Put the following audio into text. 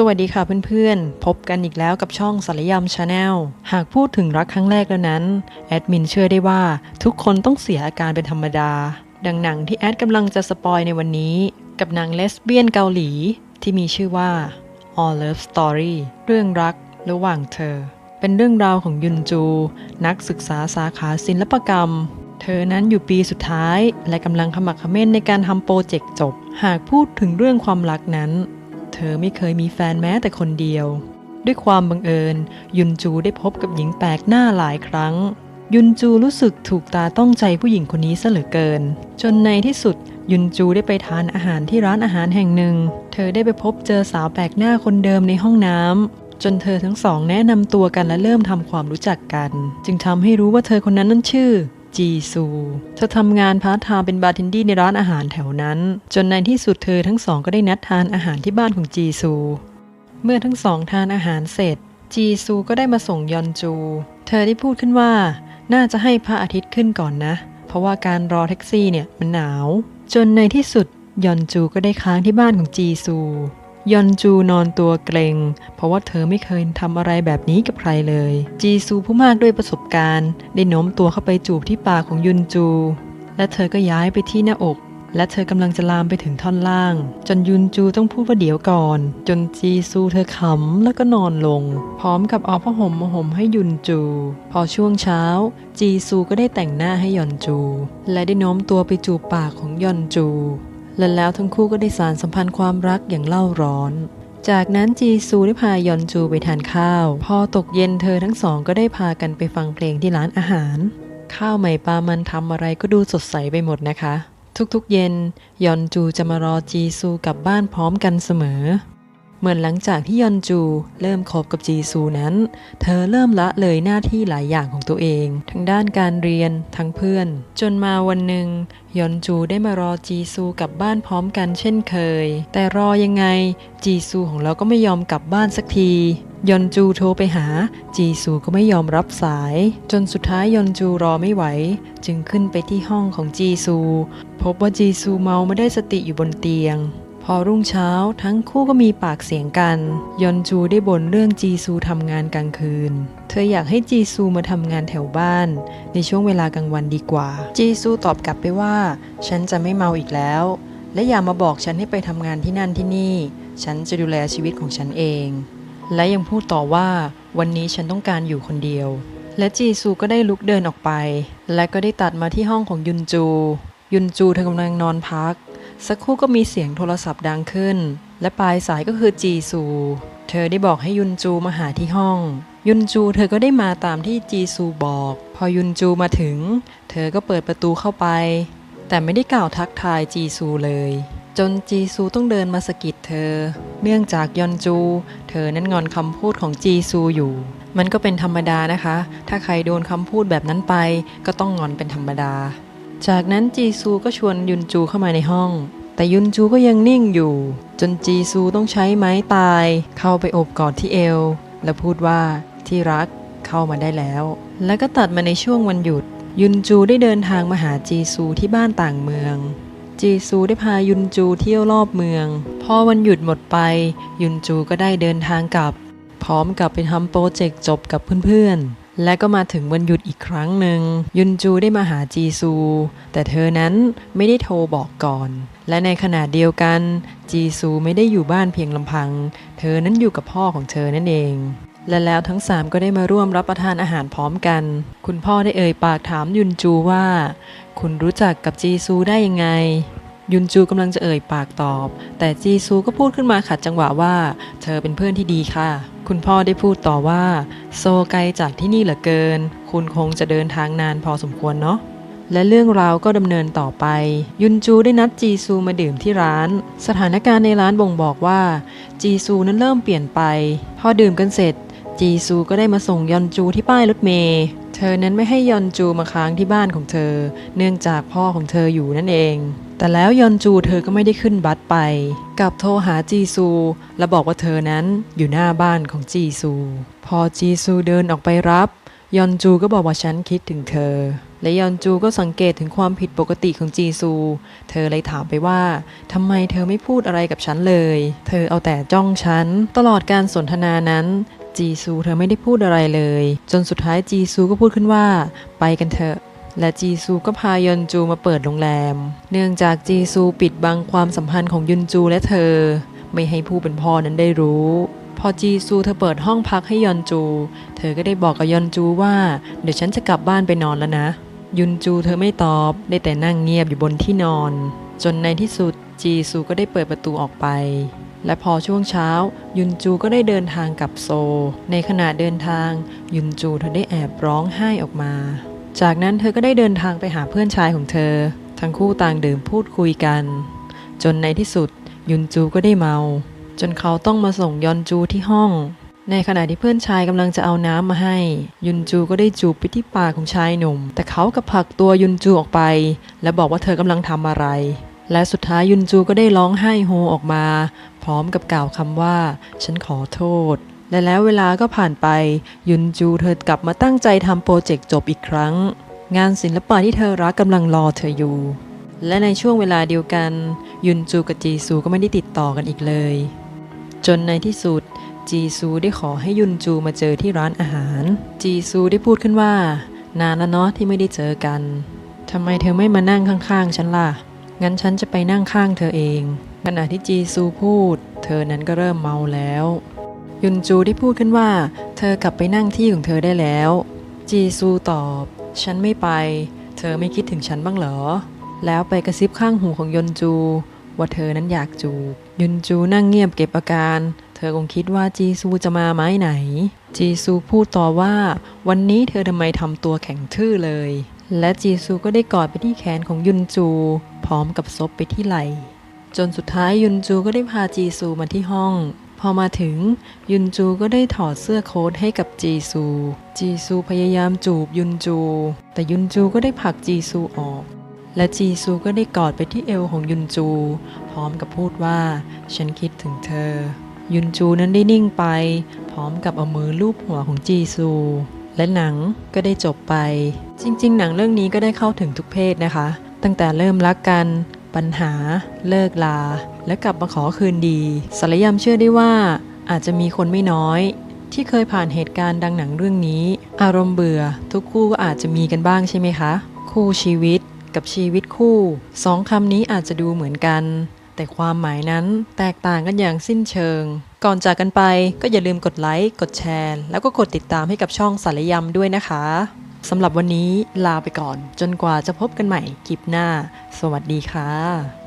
สวัสดีค่ะเพื่อนๆ พบกันอีกแล้วกับช่องสารยำชาแนล หากพูดถึงรักครั้งแรกแล้วนั้น แอดมินเชื่อได้ว่าทุกคนต้องเสียอาการเป็นธรรมดา ดังหนังที่แอดกำลังจะสปอยในวันนี้ กับหนังเลสเบี้ยนเกาหลี ที่มีชื่อว่า All Love Story เรื่องรักระหว่างเธอ เป็นเรื่องราวของยุนจู นักศึกษาสาขาศิลปกรรมเธอนั้นอยู่ปีสุดท้าย และกำลังขมักขม้นในการทำโปรเจกต์จบ หากพูดถึงเรื่องความรักนั้น เธอไม่เคยมีแฟนแม้แต่คนเดียว ด้วยความบังเอิญ ยุนจูได้พบกับหญิงแปลกหน้าหลายครั้ง ยุนจูรู้สึกถูกตาต้องใจผู้หญิงคนนี้ซะเหลือเกิน จนในที่สุดยุนจูได้ไปทานอาหารที่ร้านอาหารแห่งหนึ่ง เธอได้ไปพบเจอสาวแปลกหน้าคนเดิมในห้องน้ำจนเธอทั้งสองแนะนำตัวกันและเริ่มทำความรู้จักกัน จึงทำให้รู้ว่าเธอคนนั้นนั้นชื่อ จีซูเธอทำงานพาร์ทไทม์เป็นบาร์เทนดี้ในร้านอาหารแถวนั้น จนในที่สุดเธอทั้งสองก็ได้นัดทานอาหารที่บ้านของจีซู เมื่อทั้งสองทานอาหารเสร็จ จีซูก็ได้มาส่งยอนจู เธอได้พูดขึ้นว่า น่าจะให้พระอาทิตย์ขึ้นก่อนนะ เพราะว่าการรอแท็กซี่เนี่ยมันหนาว จนในที่สุดยอนจูก็ได้ค้างที่บ้านของจีซู ยอนจูนอนตัวเกรงเพราะว่าเธอไม่เคยทำอะไรแบบนี้กับใครเลย จีซูผู้มากด้วยประสบการณ์ ได้โน้มตัวเข้าไปจูบที่ปากของยุนจู และเธอก็ย้ายไปที่หน้าอกและเธอกำลังจะลามไปถึงท่อนล่าง จนยุนจูต้องพูดว่าเดี๋ยวก่อน จนจีซูเธอขำแล้วก็นอนลง พร้อมกับเอาผ้าห่มมาห่มให้ยุนจู พอช่วงเช้า จีซูก็ได้แต่งหน้าให้ยอนจู และได้โน้มตัวไปจูบปากของยอนจู และแล้วทั้งคู่ก็ได้สารสัมพันธ์ความรักอย่างเล่าร้อน จากนั้นจีซูได้พายอนจูไปทานข้าว พอตกเย็นเธอทั้งสองก็ได้พากันไปฟังเพลงที่ร้านอาหาร ข้าวใหม่ปลามันทำอะไรก็ดูสดใสไปหมดนะคะ ทุกๆเย็นยอนจูจะมารอจีซูกลับบ้านพร้อมกันเสมอ เหมือนหลังจากที่ยอนจู เริ่มคบกับจีซูนั้น เธอเริ่มละเลยหน้าที่หลายอย่างของตัวเอง ทั้งด้านการเรียนทั้งเพื่อน จนมาวันหนึ่งยอนจูได้มารอจีซูกลับบ้านพร้อมกันเช่นเคย แต่รอยังไง จีซูของเราก็ไม่ยอมกลับบ้านสักทียอนจูโทรไปหา จีซูก็ไม่ยอมรับสาย จนสุดท้ายยอนจูรอไม่ไหว จึงขึ้นไปที่ห้องของจีซู พบว่าจีซูเมาไม่ได้สติอยู่บนเตียง อรุ่งเช้าทั้งคู่ก็มีปากเสียงกัน ยอนจูได้บ่นเรื่องจีซูทำงานกลางคืน เธออยากให้จีซูมาทำงานแถวบ้าน ในช่วงเวลากลางวันดีกว่า จีซูตอบกลับไปว่า ฉันจะไม่เมาอีกแล้ว และอย่ามาบอกฉันให้ไปทำงานที่นั่นที่นี่ ฉันจะดูแลชีวิตของฉันเอง และยังพูดต่อว่าวันนี้ฉันต้องการอยู่คนเดียว และจีซูก็ได้ลุกเดินออกไป และก็ได้ตัดมาที่ห้องของยุนจู ยุนจูเธอกำลังนอนพัก สักครู่ก็มีเสียงโทรศัพท์ดังขึ้น และปลายสายก็คือจีซู เธอได้บอกให้ยุนจูมาหาที่ห้อง ยุนจูเธอก็ได้มาตามที่จีซูบอก พอยุนจูมาถึง เธอก็เปิดประตูเข้าไป แต่ไม่ได้กล่าวทักทายจีซูเลย จนจีซูต้องเดินมาสะกิดเธอ เนื่องจากยอนจู เธอนั้นงอนคำพูดของจีซูอยู่ มันก็เป็นธรรมดานะคะ ถ้าใครโดนคำพูดแบบนั้นไป ก็ต้องงอนเป็นธรรมดา จากนั้นจีซูก็ชวนยุนจูเข้ามาในห้อง แต่ยุนจูก็ยังนิ่งอยู่ จนจีซูต้องใช้ไม้ตาย เข้าไปอบกอดที่เอว และพูดว่าที่รักเข้ามาได้แล้ว แล้วก็ตัดมาในช่วงวันหยุด ยุนจูได้เดินทางมาหาจีซูที่บ้านต่างเมือง จีซูได้พายุนจูเที่ยวรอบเมือง พอวันหยุดหมดไป ยุนจูก็ได้เดินทางกลับ พร้อมกับไปทำโปรเจกต์จบกับเพื่อนๆ และก็มาถึงวันหยุดอีกครั้งหนึ่ง ยุนจูได้มาหาจีซู แต่เธอนั้นไม่ได้โทรบอกก่อน และในขณะเดียวกัน จีซูไม่ได้อยู่บ้านเพียงลำพัง เธอนั้นอยู่กับพ่อของเธอนั่นเอง และแล้วทั้งสามก็ได้มาร่วมรับประทานอาหารพร้อมกัน คุณพ่อได้เอ่ยปากถามยุนจูว่า คุณรู้จักกับจีซูได้ยังไง ยุนจูกำลังจะเอ่ยปากตอบ แต่จีซูก็พูดขึ้นมาขัดจังหวะว่า เธอเป็นเพื่อนที่ดีค่ะ คุณพ่อได้พูดต่อว่า โซไกลจากที่นี่เหลือเกิน คุณคงจะเดินทางนานพอสมควรเนาะและเรื่องราวก็ดำเนินต่อไป ยุนจูได้นัดจีซูมาดื่มที่ร้าน สถานการณ์ในร้านบ่งบอกว่า จีซูนั้นเริ่มเปลี่ยนไป พอดื่มกันเสร็จ จีซูก็ได้มาส่งยอนจูที่ป้ายรถเมล์เธอนั้นไม่ให้ยอนจูมาค้างที่บ้านของเธอ เนื่องจากพ่อของเธออยู่นั่นเอง แต่แล้วยอนจูเธอก็ไม่ได้ขึ้นบัสไป กลับโทรหาจีซู และบอกว่าเธอนั้นอยู่หน้าบ้านของจีซู พอจีซูเดินออกไปรับ ยอนจูก็บอกว่าฉันคิดถึงเธอ และยอนจูก็สังเกตถึงความผิดปกติของจีซู เธอเลยถามไปว่าทำไมเธอไม่พูดอะไรกับฉันเลย เธอเอาแต่จ้องฉัน ตลอดการสนทนานั้นจีซูเธอไม่ได้พูดอะไรเลย จนสุดท้ายจีซูก็พูดขึ้นว่า ไปกันเถอะ และจีซูก็พายอนจูมาเปิดโรงแรม เนื่องจากจีซูปิดบังความสัมพันธ์ของยุนจูและเธอ ไม่ให้ผู้เป็นพ่อนั้นได้รู้ พอจีซูเธอเปิดห้องพักให้ยอนจู เธอก็ได้บอกกับยอนจูว่า เดี๋ยวฉันจะกลับบ้านไปนอนแล้วนะ ยุนจูเธอไม่ตอบ ได้แต่นั่งเงียบอยู่บนที่นอน จนในที่สุดจีซูก็ได้เปิดประตูออกไป และพอช่วงเช้า ยุนจูก็ได้เดินทางกลับโซ ในขณะเดินทาง ยุนจูเธอได้แอบร้องไห้ออกมา จากนั้นเธอก็ได้เดินทางไปหาเพื่อนชายของเธอ ทั้งคู่ต่างดื่มพูดคุยกัน จนในที่สุดยุนจูก็ได้เมา จนเขาต้องมาส่งยอนจูที่ห้อง ในขณะที่เพื่อนชายกำลังจะเอาน้ำมาให้ ยุนจูก็ได้จูบไปที่ปากของชายหนุ่ม แต่เขากับผลักตัวยุนจูออกไป และบอกว่าเธอกำลังทำอะไร และสุดท้ายยุนจูก็ได้ร้องไห้โฮออกมา พร้อมกับกล่าวคำว่า ฉันขอโทษ และแล้วเวลาก็ผ่านไป ยุนจูเธอกลับมาตั้งใจทำโปรเจกต์จบอีกครั้ง งานศิลปะที่เธอรักกำลังรอเธออยู่ และในช่วงเวลาเดียวกัน ยุนจูกับจีซูก็ไม่ได้ติดต่อกันอีกเลย จนในที่สุด จีซูได้ขอให้ยุนจูมาเจอที่ร้านอาหาร จีซูได้พูดขึ้นว่า นานแล้วเนาะที่ไม่ได้เจอกันทำไมเธอไม่มานั่งข้างๆ ฉันล่ะ งั้นฉันจะไปนั่งข้างเธอเอง ขณะที่จีซูพูด เธอนั้นก็เริ่มเมาแล้ว ยุนจูได้พูดขึ้นว่า เธอกลับไปนั่งที่ของเธอได้แล้ว จีซูตอบ ฉันไม่ไป เธอไม่คิดถึงฉันบ้างเหรอ แล้วไปกระซิบข้างหูของยุนจู ว่าเธอนั้นอยากจูบ ยุนจูนั่งเงียบเก็บอาการ เธอคงคิดว่าจีซูจะมาไม้ไหน จีซูพูดต่อว่า วันนี้เธอทำไมทำตัวแข็งทื่อเลย และจีซูก็ได้กอดไปที่แขนของยุนจู พร้อมกับซบไปที่ไหล่จนสุดท้ายยุนจูก็ได้พาจีซูมาที่ห้อง พอมาถึงยุนจูก็ได้ถอดเสื้อโค้ทให้กับจีซู จีซูพยายามจูบยุนจู แต่ยุนจูก็ได้ผลักจีซูออก และจีซูก็ได้กอดไปที่เอวของยุนจู พร้อมกับพูดว่า ฉันคิดถึงเธอ ยุนจูนั้นได้นิ่งไป พร้อมกับเอามือลูบหัวของจีซู และหนังก็ได้จบไป จริง ๆ หนังเรื่องนี้ก็ได้เข้าถึงทุกเพศนะคะ ตั้งแต่เริ่มรักกัน ปัญหา เลิกลา และกลับมาขอคืนดีสารยำเชื่อได้ว่าอาจจะมีคนไม่น้อย ที่เคยผ่านเหตุการณ์ดังหนังเรื่องนี้ อารมณ์เบื่อ ทุกคู่ก็อาจจะมีกันบ้างใช่ไหมคะ คู่ชีวิตกับชีวิตคู่สองคำนี้อาจจะดูเหมือนกัน แต่ความหมายนั้นแตกต่างกันอย่างสิ้นเชิง ก่อนจากกันไปก็อย่าลืมกดไลค์กดแชร์ แล้วก็กดติดตามให้กับช่องสารยำด้วยนะคะ สำหรับวันนี้ลาไปก่อน จนกว่าจะพบกันใหม่คลิปหน้า สวัสดีค่ะ